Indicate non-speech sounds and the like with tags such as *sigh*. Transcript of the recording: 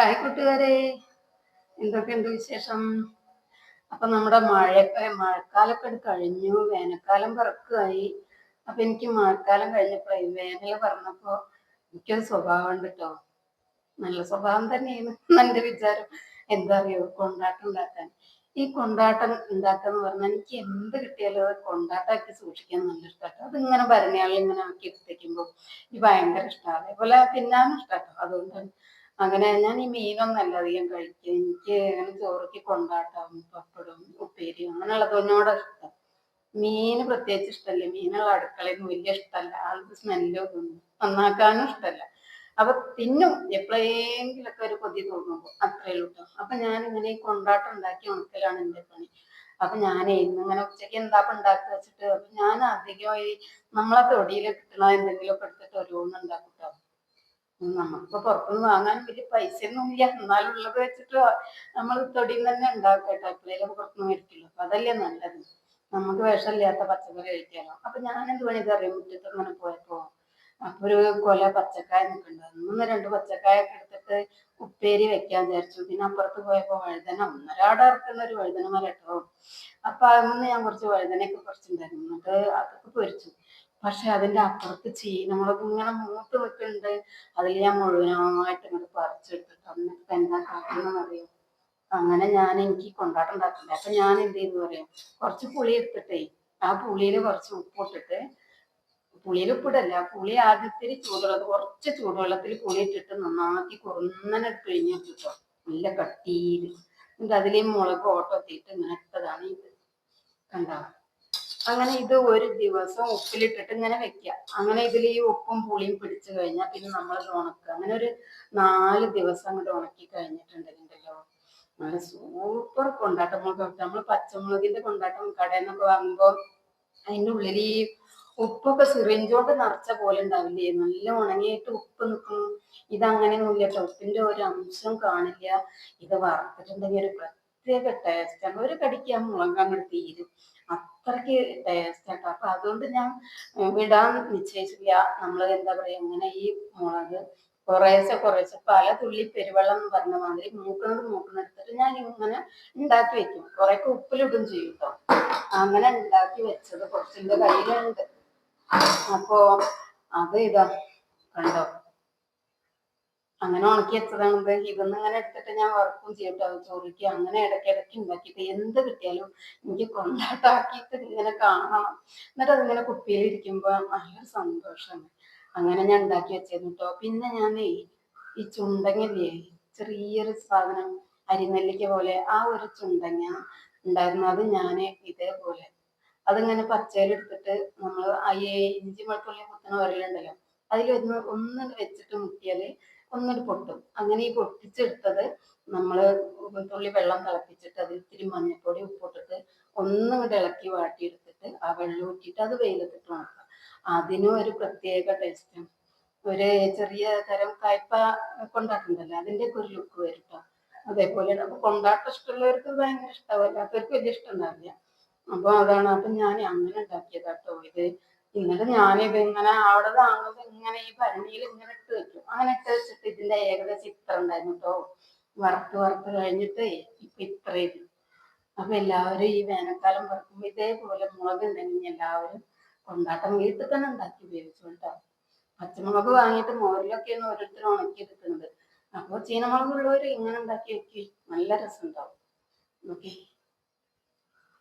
Hi കൂട്ടുകാരെ. എന്തൊക്കെയുണ്ട് വിശേഷം? അപ്പൊ നമ്മുടെ മഴ മഴക്കാലൊക്കെ കഴിഞ്ഞു. വേനൽക്കാലം പിറക്കുകയായി അപ്പൊ എനിക്ക് മഴക്കാലം കഴിഞ്ഞപ്പോഴേ വേനൽ പറഞ്ഞപ്പോ എനിക്കൊരു സ്വഭാവം ഉണ്ട് കേട്ടോ നല്ല സ്വഭാവം തന്നെയാണ്. *laughs* എന്റെ വിചാരം. എന്താ അറിയോ? കൊണ്ടാട്ടം ഉണ്ടാക്കാൻ. ഈ കൊണ്ടാട്ടം ഉണ്ടാക്കാന്ന് പറഞ്ഞാൽ എനിക്ക് എന്ത് കിട്ടിയാലും അത് കൊണ്ടാട്ടാക്കി സൂക്ഷിക്കാൻ നല്ല ഇഷ്ടമാട്ടോ അതിങ്ങനെ ഭരണയാളിൽ ഇങ്ങനെ ആക്കി എടുത്തേക്കുമ്പോൾ എനിക്ക് ഭയങ്കര ഇഷ്ടമാണ് അതേപോലെ തിന്നാനും ഇഷ്ടമാട്ടോ അതുകൊണ്ട് അങ്ങനെ ഞാൻ ഈ മീനൊന്നല്ല അധികം കഴിക്കുക. എനിക്ക് അങ്ങനെ ചോറയ്ക്ക് കൊണ്ടാട്ടം പപ്പടം ഉപ്പേരി അങ്ങനെയുള്ളതിനോട് ഇഷ്ടം. മീന് പ്രത്യേകിച്ച് ഇഷ്ടമല്ല മീനുള്ള അടുക്കളയിൽ നിന്ന് വലിയ ഇഷ്ടമല്ല ആൾക്ക് സ്മെല്ലോ തോന്നും നന്നാക്കാനും ഇഷ്ടമല്ല അപ്പൊ തിന്നും എപ്പോഴെങ്കിലൊക്കെ ഒരു കൊതി തോന്നുമ്പോൾ അത്രേ ഉള്ളൂ അപ്പൊ ഞാൻ ഇങ്ങനെ കൊണ്ടാട്ടം ഉണ്ടാക്കി ഉണക്കലാണ് എന്റെ പണി. അപ്പൊ ഞാൻ ഇന്നിങ്ങനെ ഉച്ചയ്ക്ക് എന്താ ഉണ്ടാക്കി വെച്ചിട്ട് അപ്പൊ ഞാൻ അധികം ഈ നമ്മളെ തൊടിയിൽ കിട്ടണ എന്തെങ്കിലുമൊക്കെ എടുത്തിട്ട് ഓരോന്ന് ഉണ്ടാക്കും നമുക്കിപ്പോ പുറത്തുനിന്ന് വാങ്ങാൻ വലിയ പൈസ ഒന്നും ഇല്ല എന്നാലും ഉള്ളത് വെച്ചിട്ട് നമ്മൾ തൊടിയിൽ തന്നെ ഉണ്ടാക്കട്ടെ എപ്പോഴേലും പുറത്തുനിന്ന് മേടിക്കില്ല അപ്പൊ അതല്ലേ നല്ലത്. നമുക്ക് വിഷമില്ലാത്ത പച്ചക്കറി കഴിക്കാലോ അപ്പൊ ഞാൻ എന്ത് പണി കറിയും മുറ്റത്ത് അങ്ങനെ പോയപ്പോ അപ്പൊ ഒരു കൊല പച്ചക്കായ നിൽക്കുന്നുണ്ട് മൂന്ന് രണ്ട് പച്ചക്കായ ഒക്കെ എടുത്തിട്ട് ഉപ്പേരി വെക്കാൻ വിചാരിച്ചു. പിന്നെ അപ്പുറത്ത് പോയപ്പോ വഴുതന. ഒന്നരാടെ ഇറക്കുന്ന ഒരു വഴുതന മല കേട്ടോ അപ്പൊ അതിൽ നിന്ന് ഞാൻ കുറച്ച് വഴുതനയൊക്കെ കുറച്ചുണ്ടായിരുന്നു എന്നിട്ട് അതൊക്കെ പൊരിച്ചു. പക്ഷെ അതിന്റെ അപ്പുറത്ത് ചീനമുളക് ഇങ്ങനെ മൂത്ത് നിൽക്കുന്നുണ്ട്. അതിൽ ഞാൻ മുഴുവനായിട്ട് ഇങ്ങോട്ട് പറിച്ചെടുത്തിട്ട് എന്നിട്ട് എന്താ കാട്ടണമെന്ന് അറിയാം അങ്ങനെ ഞാൻ എനിക്ക് കൊണ്ടാട്ടം ഉണ്ടാക്കില്ല അപ്പൊ ഞാൻ എന്ത് ചെയ്തു പറയാം? കുറച്ച് പുളി എടുത്തിട്ടേ ആ പുളിയിൽ കുറച്ച് ഉപ്പിട്ടിട്ട് പുളിയിൽ ഉപ്പിടല്ല പുളി ആദ്യത്തിൽ ചൂടുവെള്ളം കുറച്ച് ചൂടുവെള്ളത്തിൽ പുളി ഇട്ടിട്ട് നന്നാക്കി കുറുന്നനെ പിഴിഞ്ഞു കിട്ടും നല്ല കട്ടിയിൽ. എന്നിട്ട് അതിലേ മുളക് ഓട്ടോ എത്തിയിട്ട് ഇങ്ങനെ ഇട്ടതാണ് ഇത്. അങ്ങനെ ഇത് ഒരു ദിവസം ഉപ്പിലിട്ടിട്ട് ഇങ്ങനെ വെക്കുക അങ്ങനെ ഇതിൽ ഈ ഉപ്പും പുളിയും പിടിച്ചു കഴിഞ്ഞാൽ പിന്നെ നമ്മൾ ഉണക്കുക അങ്ങനെ ഒരു നാല് ദിവസം അങ്ങോട്ട് ഉണക്കി കഴിഞ്ഞിട്ടുണ്ടെങ്കിലോ നല്ല സൂപ്പർ കൊണ്ടാട്ടം മുളക് നമ്മൾ പച്ചമുളകിന്റെ കൊണ്ടാട്ടം കടയിൽ നിന്നൊക്കെ വാങ്ങുമ്പോൾ അതിന്റെ ഉള്ളിൽ ഈ ഉപ്പൊക്കെ സിറിഞ്ചോട്ട് നിറച്ച പോലെ ഉണ്ടാവില്ലേ നല്ല ഉണങ്ങിയിട്ട് ഉപ്പ് നിൽക്കും ഇതങ്ങനെയൊന്നുമില്ല കേട്ടോ ഉപ്പിന്റെ ഒരു അംശം കാണില്ല. ഇത് വറുത്തിട്ടുണ്ടെങ്കിൽ ഒരു പ്രത്യേക ടേസ്റ്റാണ് ഒരു കടിക്ക് ആ മുളക് അങ്ങോട്ട് തീരും. അത്രയ്ക്ക് ടേസ്റ്റ് ആട്ടോ. അപ്പൊ അതുകൊണ്ട് ഞാൻ വിടാൻ നിശ്ചയിച്ചില്ല നമ്മൾ എന്താ പറയാ ഇങ്ങനെ ഈ മുളക് കുറേശ്ശെ കുറേശ്ശെ പല തുള്ളി പെരുവെള്ളം എന്ന് പറഞ്ഞ മാതിരി മൂക്കുന്നത് മൂക്കുന്ന എടുത്തിട്ട് ഞാൻ ഇങ്ങനെ ഉണ്ടാക്കി വെക്കും. കുറേയൊക്കെ ഉപ്പിലിടും ചെയ്യും കേട്ടോ അങ്ങനെ ഉണ്ടാക്കി വെച്ചത് കുറച്ചിന്റെ കയ്യിലുണ്ട്. അപ്പോ അത് ഇതാ കണ്ടോ? അങ്ങനെ ഉണക്കി വെച്ചതാണിത് ഇതൊന്നും അങ്ങനെ എടുത്തിട്ട് ഞാൻ വർക്കും അത് ചോറിക്ക് അങ്ങനെ ഇടയ്ക്കിടയ്ക്ക് ഉണ്ടാക്കിയിട്ട് എന്ത് കിട്ടിയാലും എനിക്ക് കൊണ്ടാട്ടാക്കിയിട്ട് ഇങ്ങനെ കാണണം. എന്നിട്ട് അതിങ്ങനെ കുപ്പിയിൽ ഇരിക്കുമ്പോൾ നല്ലൊരു സന്തോഷമാണ് അങ്ങനെ ഞാൻ ഉണ്ടാക്കി വെച്ചിരുന്നു കേട്ടോ പിന്നെ ഞാൻ ഈ ചുണ്ടങ്ങല്ലേ ചെറിയൊരു സാധനം അരിനെല്ലിക്ക പോലെ ആ ഒരു ചുണ്ടങ്ങ ഉണ്ടായിരുന്നു. അത് ഞാൻ ഇതേപോലെ അതിങ്ങനെ പച്ചയിലെടുത്തിട്ട് നമ്മൾ ഈ ഇഞ്ചി വെളുത്തുള്ളി കുത്തുന്ന വരലുണ്ടല്ലോ അതിലൊന്ന് ഒന്ന് വെച്ചിട്ട് മുട്ടിയാൽ ഒന്നിട്ട് പൊട്ടും. അങ്ങനെ ഈ പൊട്ടിച്ചെടുത്തത് നമ്മൾ തുള്ളി വെള്ളം തിളപ്പിച്ചിട്ട് അതിൽ ഇത്തിരി മഞ്ഞപ്പൊടി ഉപ്പിട്ടിട്ട് ഒന്നും കൂടെ ഇളക്കി വാട്ടിയെടുത്തിട്ട് ആ വെള്ളം ഊറ്റിയിട്ട് അത് വെയിലത്തിട്ട് ഉണക്കുക. അതിനും ഒരു പ്രത്യേക ടേസ്റ്റും ഒരു ചെറിയ തരം കയ്പ കൊണ്ടാട്ടുണ്ടല്ലോ അതിന്റെ ഒക്കെ ഒരു ലുക്ക് വരും കേട്ടോ അതേപോലെ കൊണ്ടാട്ടം ഇഷ്ടമുള്ളവർക്ക് ഭയങ്കര ഇഷ്ടമല്ലാത്തവർക്ക് വലിയ ഇഷ്ടം ഉണ്ടാവില്ല. അപ്പൊ അതാണ് അപ്പൊ ഞാൻ അങ്ങനെ ഉണ്ടാക്കിയതാട്ടോ. ഇത് എന്നിട്ട് ഞാനിത് ഇങ്ങനെ അവിടെ വാങ്ങുന്നത് ഇങ്ങനെ ഈ ഭരണിയിൽ ഇങ്ങനെ ഇട്ട് വെക്കും. അങ്ങനെ ഇട്ട് വെച്ചിട്ട് ഇതിന്റെ ഏകദേശം ഇത്ര ഉണ്ടായിരുന്നു കേട്ടോ വറുത്ത് വറുത്ത് കഴിഞ്ഞിട്ട് ഇപ്പൊ ഇത്രയും അപ്പൊ എല്ലാവരും ഈ വേനൽക്കാലം വറുക്കുമ്പോ ഇതേപോലെ മുളക് ഉണ്ടെങ്കിൽ എല്ലാവരും കൊണ്ടാട്ടം വീട്ടിൽ തന്നെ ഉണ്ടാക്കി ഉപയോഗിച്ചു കേട്ടോ പച്ചമുളക് വാങ്ങിയിട്ട് മോരിലൊക്കെയാണ് ഓരോരുത്തർ ഉണക്കി എടുക്കുന്നത്. അപ്പോൾ ചീനമുളക് ഉള്ളവർ ഇങ്ങനെ ഉണ്ടാക്കി വെക്കി നല്ല രസം ഉണ്ടാവും ഓക്കെ